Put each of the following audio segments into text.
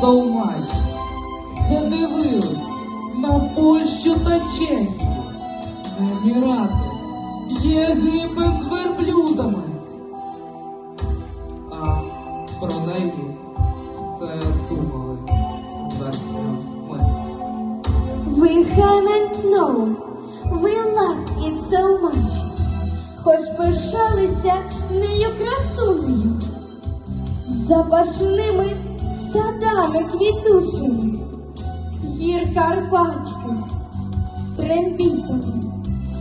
so much. Все дивились на Польщу та Чехію, на Емірати, Єгипет з верблюдами. А про неї все думали зверху ми. We haven't known. We love it so much. Хоч пишалися нею красунею, запашними садами квітучими, гір карпатських, трембітами,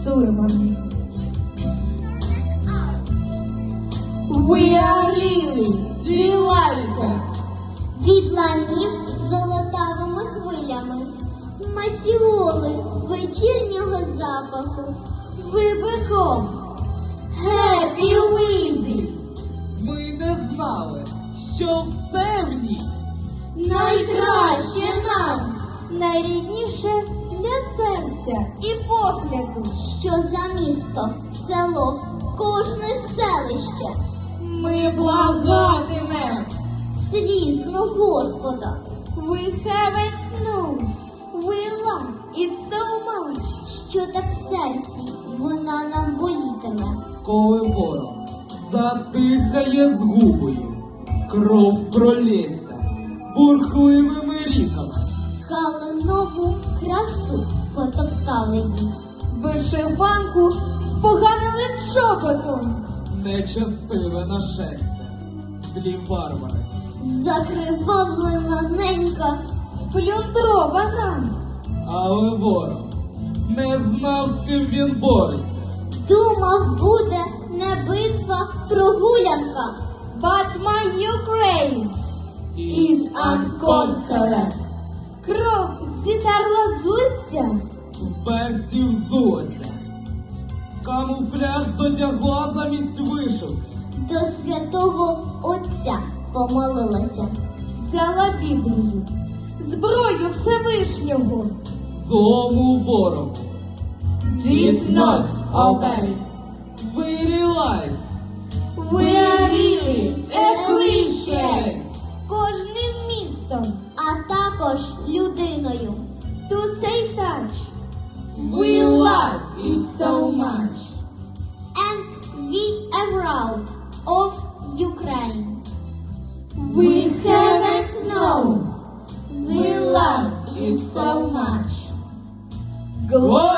сурмами. We are really delighted. Від ланів з золотавими хвилями, матіоли вечірнього запаху, Вибиком. Happy visit. Ми не знали, що все в ній Найкраще нам, найрідніше для серця і погляду. що за місто, село, кожне селище, Ми благатимем. слізно Господа, We haven't known. We love it so much. що так в серці вона нам болітиме. коли ворог затихає з губою, кров пролється бурхливими ріками. Калинову красу потоптали їх. Вишиванку споганили чоботом. Нечастиве нашестя, злі варвари, Закривавлена ненька, Сплюндрована. але ворог не знав, з ким він бореться. думав, буде не битва, прогулянка. But my Ukraine is unconquered. Кров зітерла з лиця. В берці. Камуфляж зодягла замість вишивки. До святого Отця помолилася. Взяла Біблію, зброю Всевишнього. Злому ворогу. Did not obey. We realize We are really We love it so much. And we are proud of Ukraine. We haven't known. We love it so much. Glory